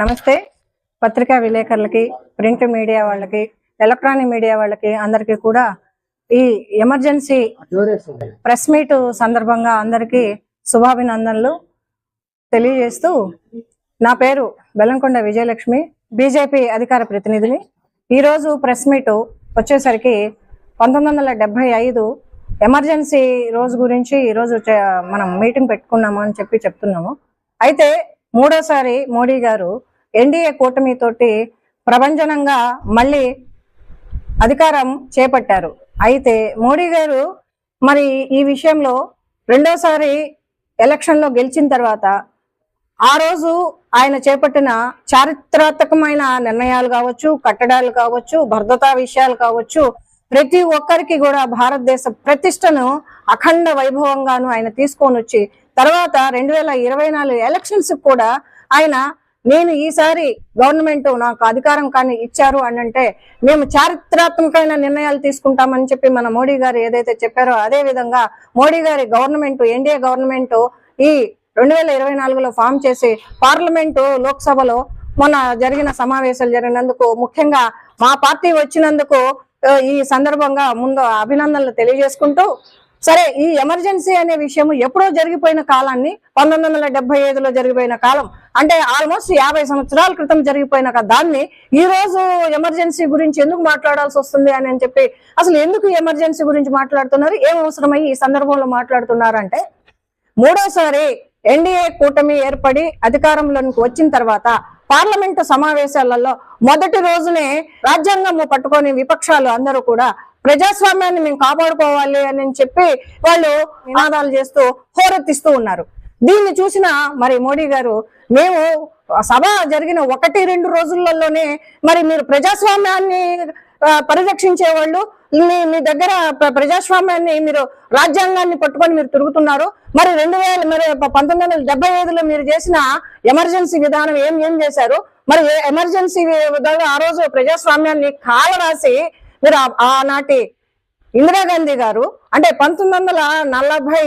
నమస్తే. పత్రికా విలేకరులకి ప్రింట్ మీడియా వాళ్ళకి ఎలక్ట్రానిక్ మీడియా వాళ్ళకి అందరికీ కూడా ఈ ఎమర్జెన్సీ ప్రెస్ మీట్ సందర్భంగా అందరికీ శుభాభినందనలు తెలియజేస్తూ నా పేరు బెల్లంకొండ విజయలక్ష్మి బీజేపీ అధికార ప్రతినిధిని. ఈరోజు ప్రెస్ మీట్ వచ్చేసరికి పంతొమ్మిది వందల ఐదు ఎమర్జెన్సీ రోజు గురించి ఈరోజు మనం మీటింగ్ పెట్టుకున్నాము అని చెప్పి చెప్తున్నాము. అయితే మూడోసారి మోడీ గారు ఎన్డీఏ కూటమితోటి ప్రభంజనంగా మళ్ళీ అధికారం చేపట్టారు. అయితే మోడీ గారు మరి ఈ విషయంలో రెండోసారి ఎలక్షన్లో గెలిచిన తర్వాత ఆ రోజు ఆయన చేపట్టిన చారిత్రాత్మకమైన నిర్ణయాలు కావచ్చు కట్టడాలు కావచ్చు భద్రతా విషయాలు కావచ్చు ప్రతి ఒక్కరికి కూడా భారతదేశ ప్రతిష్టను అఖండ వైభవంగాను ఆయన తీసుకొని వచ్చి తర్వాత రెండు వేల ఇరవై నాలుగు ఎలక్షన్స్ కూడా ఆయన నేను ఈసారి గవర్నమెంట్ నాకు అధికారం కానీ ఇచ్చారు అని అంటే మేము చారిత్రాత్మకమైన నిర్ణయాలు తీసుకుంటామని చెప్పి మన మోడీ గారు ఏదైతే చెప్పారో అదే విధంగా మోడీ గారి గవర్నమెంట్ ఎన్డీఏ గవర్నమెంట్ ఈ రెండు వేల ఇరవై నాలుగులో ఫామ్ చేసి పార్లమెంటు లోక్సభలో మొన్న జరిగిన సమావేశాలు జరిగినందుకు ముఖ్యంగా మా పార్టీ వచ్చినందుకు ఈ సందర్భంగా ముందు అభినందనలు తెలియజేసుకుంటూ సరే ఈ ఎమర్జెన్సీ అనే విషయం ఎప్పుడో జరిగిపోయిన కాలాన్ని పంతొమ్మిది వందల డెబ్బై ఐదులో జరిగిపోయిన కాలం అంటే ఆల్మోస్ట్ యాభై సంవత్సరాల క్రితం జరిగిపోయిన దాన్ని ఈ రోజు ఎమర్జెన్సీ గురించి ఎందుకు మాట్లాడాల్సి వస్తుంది అని అని చెప్పి అసలు ఎందుకు ఎమర్జెన్సీ గురించి మాట్లాడుతున్నారు? ఏం అవసరమై ఈ సందర్భంలో మాట్లాడుతున్నారంటే మూడోసారి ఎన్డీఏ కూటమి ఏర్పడి అధికారంలోనికి వచ్చిన తర్వాత పార్లమెంటు సమావేశాలలో మొదటి రోజునే రాజ్యాంగం పట్టుకొని విపక్షాలు అందరూ కూడా ప్రజాస్వామ్యాన్ని మేము కాపాడుకోవాలి అని చెప్పి వాళ్ళు నినాదాలు చేస్తూ హోరెత్తిస్తూ ఉన్నారు. దీన్ని చూసిన మరి మోడీ గారు మేము సభ జరిగిన ఒకటి రెండు రోజులలోనే మరి మీరు ప్రజాస్వామ్యాన్ని పరిరక్షించే వాళ్ళు మీ మీ దగ్గర ప్ర- ప్రజాస్వామ్యాన్ని మీరు రాజ్యాంగాన్ని పట్టుకొని మీరు తిరుగుతున్నారు. మరి రెండు వేల మరి పంతొమ్మిది వందల డెబ్బై ఐదులో మీరు చేసిన ఎమర్జెన్సీ విధానం ఏం ఏం చేశారు? మరి ఎమర్జెన్సీ విధానం ఆ రోజు ప్రజాస్వామ్యాన్ని కాలరాసి మీరు ఆనాటి ఇందిరాగాంధీ గారు అంటే పంతొమ్మిది వందల నలభై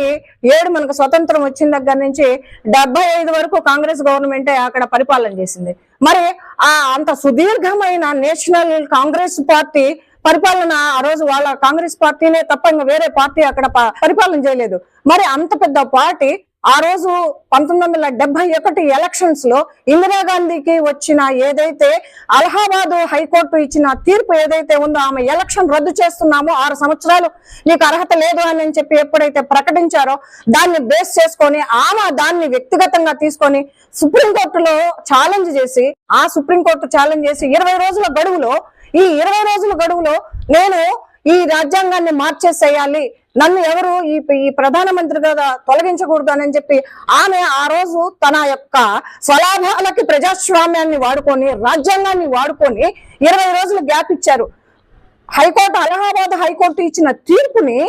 ఏడు మనకు స్వతంత్రం వచ్చిన దగ్గర నుంచి డెబ్బై ఐదు వరకు కాంగ్రెస్ గవర్నమెంటే అక్కడ పరిపాలన చేసింది. మరి ఆ అంత సుదీర్ఘమైన నేషనల్ కాంగ్రెస్ పార్టీ పరిపాలన ఆ రోజు వాళ్ళ కాంగ్రెస్ పార్టీనే తప్ప ఇంకా వేరే పార్టీ అక్కడ పరిపాలన చేయలేదు. మరి అంత పెద్ద పార్టీ ఆ రోజు పంతొమ్మిది వందల డెబ్బై ఒకటి ఎలక్షన్స్లో ఇందిరాగాంధీకి వచ్చిన ఏదైతే అలహాబాద్ హైకోర్టు ఇచ్చిన తీర్పు ఏదైతే ఉందో ఆమె ఎలక్షన్ రద్దు చేస్తున్నామో ఆరు సంవత్సరాలు నీకు అర్హత లేదు అని చెప్పి ఎప్పుడైతే ప్రకటించారో దాన్ని బేస్ చేసుకొని ఆమె దాన్ని వ్యక్తిగతంగా తీసుకొని సుప్రీంకోర్టులో ఛాలెంజ్ చేసి ఆ సుప్రీంకోర్టు ఛాలెంజ్ చేసి ఇరవై రోజుల గడువులో ఈ ఇరవై రోజుల గడువులో నేను ఈ రాజ్యాంగాన్ని మార్చేసేయాలి. నన్ను ఎవరు ఈ ఈ ప్రధానమంత్రిగా తొలగించకూడదు అని చెప్పి ఆమె ఆ రోజు తన యొక్క స్వలాభాలకి ప్రజాస్వామ్యాన్ని వాడుకొని రాజ్యాంగాన్ని వాడుకొని ఇరవై రోజులు గ్యాప్ ఇచ్చారు. హైకోర్టు అలహాబాద్ హైకోర్టు ఇచ్చిన తీర్పుని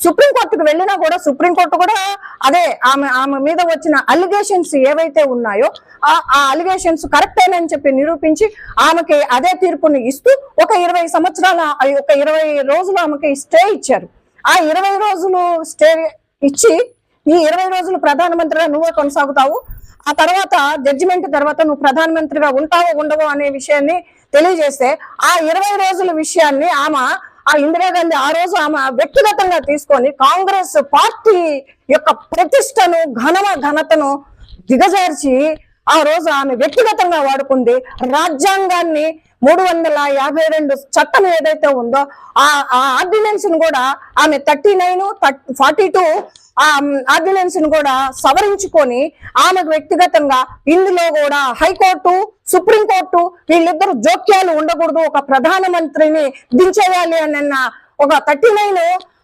సుప్రీంకోర్టుకు వెళ్ళినా కూడా సుప్రీంకోర్టు కూడా అదే ఆమె ఆమె మీద వచ్చిన అలిగేషన్స్ ఏవైతే ఉన్నాయో ఆ ఆ అలిగేషన్స్ కరెక్టేనని చెప్పి నిరూపించి ఆమెకి అదే తీర్పుని ఇస్తూ ఒక ఇరవై సంవత్సరాల ఒక ఇరవై రోజులు ఆమెకి స్టే ఇచ్చారు. ఆ ఇరవై రోజులు స్టే ఇచ్చి ఈ ఇరవై రోజులు ప్రధానమంత్రిగా నువ్వే కొనసాగుతావు. ఆ తర్వాత జడ్జిమెంట్ తర్వాత నువ్వు ప్రధానమంత్రిగా ఉంటావో ఉండవో అనే విషయాన్ని తెలియజేస్తే ఆ ఇరవై రోజుల విషయాన్ని ఆమె ఆ ఇందిరాగాంధీ ఆ రోజు ఆమె వ్యక్తిగతంగా తీసుకొని కాంగ్రెస్ పార్టీ యొక్క ప్రతిష్టను ఘనమ ఘనతను దిగజార్చి ఆ రోజు ఆమె వ్యక్తిగతంగా వాడుకుంది. రాజ్యాంగాన్ని మూడు వందల యాభై రెండు చట్టం ఏదైతే ఉందో ఆ ఆ ఆర్డినెన్స్ను కూడా ఆమె థర్టీ నైన్ ఫార్టీ టూ ఆ ఆర్డినెన్స్ను కూడా సవరించుకొని ఆమెకు వ్యక్తిగతంగా ఇందులో కూడా హైకోర్టు సుప్రీంకోర్టు వీళ్ళిద్దరు జోక్యాలు ఉండకూడదు. ఒక ప్రధానమంత్రిని దించేయాలి అన్న ఒక థర్టీ నైన్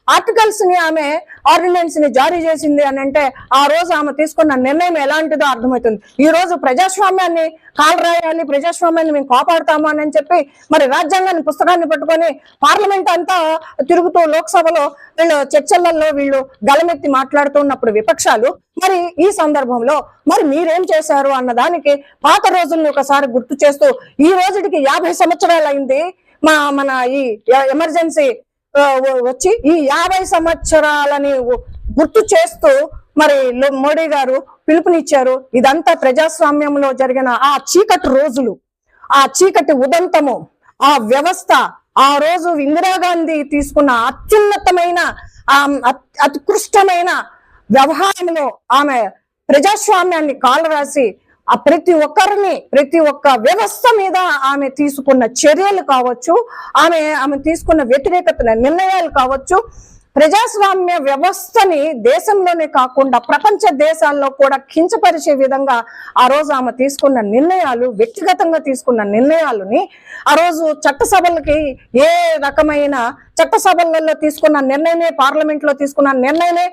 ఆర్టికల్స్ని ఆమె ఆర్డినెన్స్ని జారీ చేసింది అని అంటే ఆ రోజు ఆమె తీసుకున్న నిర్ణయం ఎలాంటిదో అర్థమవుతుంది. ఈ రోజు ప్రజాస్వామ్యాన్ని కాలు ప్రజాస్వామ్యాన్ని మేము కాపాడుతాము అని చెప్పి మరి రాజ్యాంగాన్ని పుస్తకాన్ని పట్టుకొని పార్లమెంట్ అంతా తిరుగుతూ లోక్సభలో వీళ్ళు చర్చలలో వీళ్ళు గలమెత్తి మాట్లాడుతున్నప్పుడు విపక్షాలు మరి ఈ సందర్భంలో మరి మీరేం చేశారు అన్న దానికి పాత రోజుల్ని ఒకసారి గుర్తు చేస్తూ ఈ రోజుకి యాభై సంవత్సరాలు అయింది మా మన ఈ ఎమర్జెన్సీ వచ్చి ఈ యాభై సంవత్సరాలని గుర్తు చేస్తూ మరి మోడీ గారు పిలుపునిచ్చారు. ఇదంతా ప్రజాస్వామ్యంలో జరిగిన ఆ చీకటి రోజులు ఆ చీకటి ఉదంతము ఆ వ్యవస్థ ఆ రోజు ఇందిరాగాంధీ తీసుకున్న అత్యున్నతమైన ఆ అత్- అత్యుత్కృష్టమైన వ్యవహారంలో ఆమె ప్రజాస్వామ్యాన్ని కాలరాసి ఆ ప్రతి ఒక్కరిని ప్రతి ఒక్క వ్యవస్థ మీద ఆమె తీసుకున్న చర్యలు కావచ్చు ఆమె ఆమె తీసుకున్న వ్యతిరేకత నిర్ణయాలు కావచ్చు ప్రజాస్వామ్య వ్యవస్థని దేశంలోనే కాకుండా ప్రపంచ దేశాల్లో కూడా కించపరిచే విధంగా ఆ రోజు ఆమె తీసుకున్న నిర్ణయాలు వ్యక్తిగతంగా తీసుకున్న నిర్ణయాలని ఆ రోజు చట్టసభలకి ఏ రకమైన చట్టసభలలో తీసుకున్న నిర్ణయమే పార్లమెంట్లో తీసుకున్న నిర్ణయమే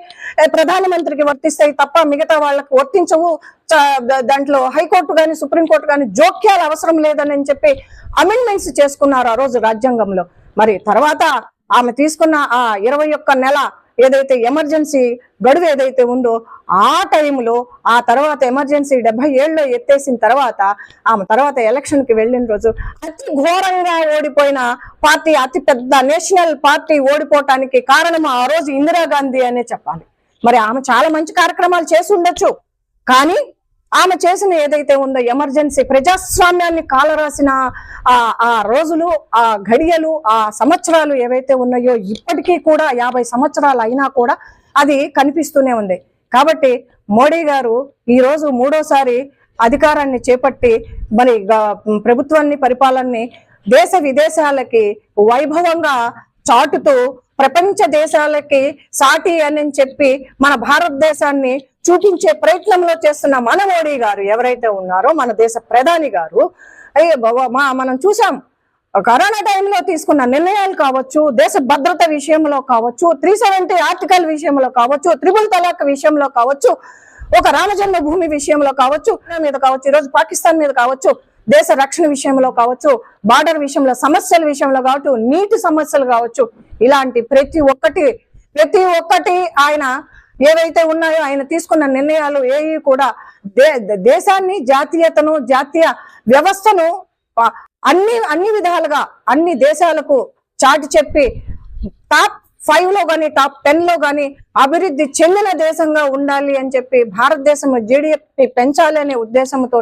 ప్రధానమంత్రికి వర్తిస్తాయి తప్ప మిగతా వాళ్ళకి వర్తించవు. దాంట్లో హైకోర్టు కానీ సుప్రీంకోర్టు కానీ జోక్యాలు అవసరం లేదని చెప్పి అమెండ్మెంట్స్ చేసుకున్నారు ఆ రోజు రాజ్యాంగంలో. మరి తర్వాత ఆమె తీసుకున్న ఆ ఇరవై ఒక్క నెల ఏదైతే ఎమర్జెన్సీ గడువు ఏదైతే ఉందో ఆ టైంలో ఆ తర్వాత ఎమర్జెన్సీ డెబ్బై ఏళ్ళలో ఎత్తేసిన తర్వాత ఆమె తర్వాత ఎలక్షన్కి వెళ్ళిన రోజు అతి ఘోరంగా ఓడిపోయిన పార్టీ అతి పెద్ద నేషనల్ పార్టీ ఓడిపోవటానికి కారణం ఆ రోజు ఇందిరాగాంధీ అనే చెప్పాలి. మరి ఆమె చాలా మంచి కార్యక్రమాలు చేసి ఉండొచ్చు. కానీ ఆమె చేసిన ఏదైతే ఉందో ఎమర్జెన్సీ ప్రజాస్వామ్యాన్ని కాలరాసిన ఆ రోజులు ఆ ఘడియలు ఆ సంవత్సరాలు ఏవైతే ఉన్నాయో ఇప్పటికీ కూడా యాభై సంవత్సరాలు అయినా కూడా అది కనిపిస్తూనే ఉంది. కాబట్టి మోడీ గారు ఈ రోజు మూడోసారి అధికారాన్ని చేపట్టి మరి ప్రభుత్వాన్ని పరిపాలనని దేశ విదేశాలకి వైభవంగా చాటుతూ ప్రపంచ దేశాలకి సాటి అని చెప్పి మన భారతదేశాన్ని చూపించే ప్రయత్నంలో చేస్తున్న మన మోడీ గారు ఎవరైతే ఉన్నారో మన దేశ ప్రధాని గారు అయ్యే మా మనం చూసాం. కరోనా టైంలో తీసుకున్న నిర్ణయాలు కావచ్చు దేశ భద్రత విషయంలో కావచ్చు త్రీ సెవెంటీ ఆర్టికల్ విషయంలో కావచ్చు త్రిబుల్ తలాక్ విషయంలో కావచ్చు ఒక రామజన్మభూమి విషయంలో కావచ్చు మీద కావచ్చు ఈరోజు పాకిస్తాన్ మీద కావచ్చు దేశ రక్షణ విషయంలో కావచ్చు బార్డర్ విషయంలో సమస్యల విషయంలో కావచ్చు నీటి సమస్యలు కావచ్చు ఇలాంటి ప్రతి ఒక్కటి ప్రతి ఒక్కటి ఆయన ఏవైతే ఉన్నాయో ఆయన తీసుకున్న నిర్ణయాలు ఏవి కూడా దే- దేశాన్ని జాతీయతను జాతీయ వ్యవస్థను అన్ని అన్ని విధాలుగా అన్ని దేశాలకు చాటి చెప్పి టాప్ ఫైవ్లో కానీ టాప్ టెన్లో కానీ అభివృద్ధి చెందిన దేశంగా ఉండాలి అని చెప్పి భారతదేశం జీడిపి పెంచాలి అనే ఉద్దేశంతో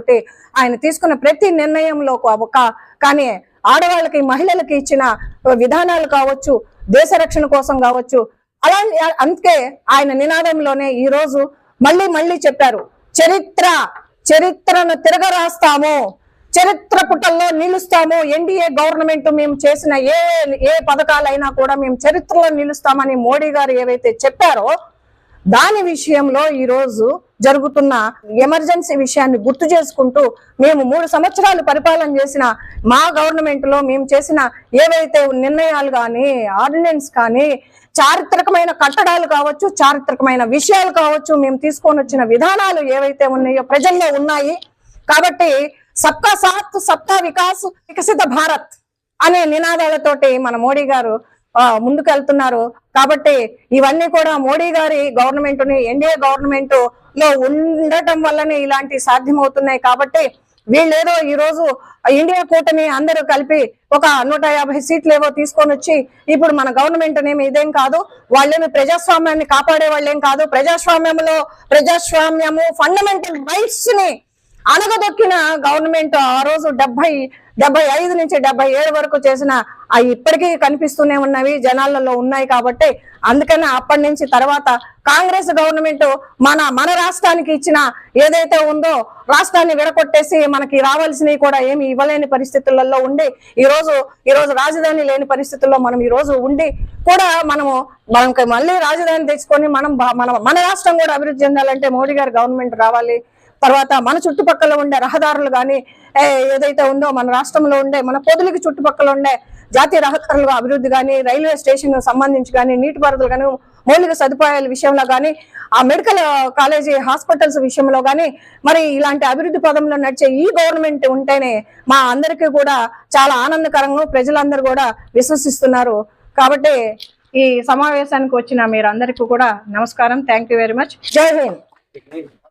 ఆయన తీసుకున్న ప్రతి నిర్ణయంలో ఒక కానీ ఆడవాళ్ళకి మహిళలకి ఇచ్చిన విధానాలు కావచ్చు దేశ రక్షణ కోసం కావచ్చు. అలా అందుకే ఆయన నినాదంలోనే ఈ రోజు మళ్ళీ మళ్ళీ చెప్పారు చరిత్ర చరిత్రను తిరగరాస్తాము. చరిత్ర పుటల్లో నిలుస్తాము. ఎన్డీఏ గవర్నమెంట్ మేము చేసిన ఏ ఏ పథకాలైనా కూడా మేము చరిత్రలో నిలుస్తామని మోడీ గారు ఏవైతే చెప్పారో దాని విషయంలో ఈరోజు జరుగుతున్న ఎమర్జెన్సీ విషయాన్ని గుర్తు చేసుకుంటూ మేము మూడు సంవత్సరాలు పరిపాలన చేసిన మా గవర్నమెంట్లో మేము చేసిన ఏవైతే నిర్ణయాలు కానీ ఆర్డినెన్స్ కానీ చారిత్రకమైన కట్టడాలు కావచ్చు చారిత్రకమైన విషయాలు కావచ్చు మేము తీసుకొని వచ్చిన విధానాలు ఏవైతే ఉన్నాయో ప్రజల్లో ఉన్నాయి. కాబట్టి సబ్కా సాత్ సబ్కా వికాస్ వికసిత భారత్ అనే నినాదాలతోటి మన మోడీ గారు ముందుకెళ్తున్నారు. కాబట్టి ఇవన్నీ కూడా మోడీ గారి గవర్నమెంట్ని ఎన్డీఏ గవర్నమెంట్లో ఉండటం వల్లనే ఇలాంటి సాధ్యమవుతున్నాయి. కాబట్టి వీళ్ళేదో ఈ రోజు ఇండియా కూటమి అందరూ కలిపి ఒక నూట యాభై సీట్లు ఏవో తీసుకొని వచ్చి ఇప్పుడు మన గవర్నమెంట్ ఏమి ఇదేం కాదు వాళ్ళేమి ప్రజాస్వామ్యాన్ని కాపాడే వాళ్ళేం కాదు. ప్రజాస్వామ్యంలో ప్రజాస్వామ్యము ఫండమెంటల్ రైట్స్ని అనగదొక్కిన గవర్నమెంట్ ఆ రోజు డెబ్బై డెబ్బై ఐదు నుంచి డెబ్బై ఏడు వరకు చేసిన అవి ఇప్పటికీ కనిపిస్తూనే ఉన్నవి జనాలలో ఉన్నాయి కాబట్టి అందుకని అప్పటి నుంచి తర్వాత కాంగ్రెస్ గవర్నమెంట్ మన మన రాష్ట్రానికి ఇచ్చిన ఏదైతే ఉందో రాష్ట్రాన్ని విడగొట్టేసి మనకి రావాల్సినవి కూడా ఏమి ఇవ్వలేని పరిస్థితులలో ఉండి ఈ రోజు ఈ రోజు రాజధాని లేని పరిస్థితుల్లో మనం ఈ రోజు ఉండి కూడా మనము మనకి మళ్ళీ రాజధాని తెచ్చుకొని మనం మన మన రాష్ట్రం కూడా అభివృద్ధి చెందాలంటే మోడీ గారి గవర్నమెంట్ రావాలి. తర్వాత మన చుట్టుపక్కల ఉండే రహదారులు కానీ ఏదైతే ఉందో మన రాష్ట్రంలో ఉండే మన పొదులకి చుట్టుపక్కల ఉండే జాతీయ రహదారులు అభివృద్ధి కానీ రైల్వే స్టేషన్ సంబంధించి కానీ నీటిపారుదల కానీ మౌలిక సదుపాయాల విషయంలో కానీ ఆ మెడికల్ కాలేజీ హాస్పిటల్స్ విషయంలో కానీ మరి ఇలాంటి అభివృద్ధి పదంలో నడిచే ఈ గవర్నమెంట్ ఉంటేనే మా అందరికీ కూడా చాలా ఆనందకరంగా ప్రజలందరూ కూడా విశ్వసిస్తున్నారు. కాబట్టి ఈ సమావేశానికి వచ్చిన మీరు అందరికీ కూడా నమస్కారం. థ్యాంక్ యూ వెరీ మచ్ జై హింద్.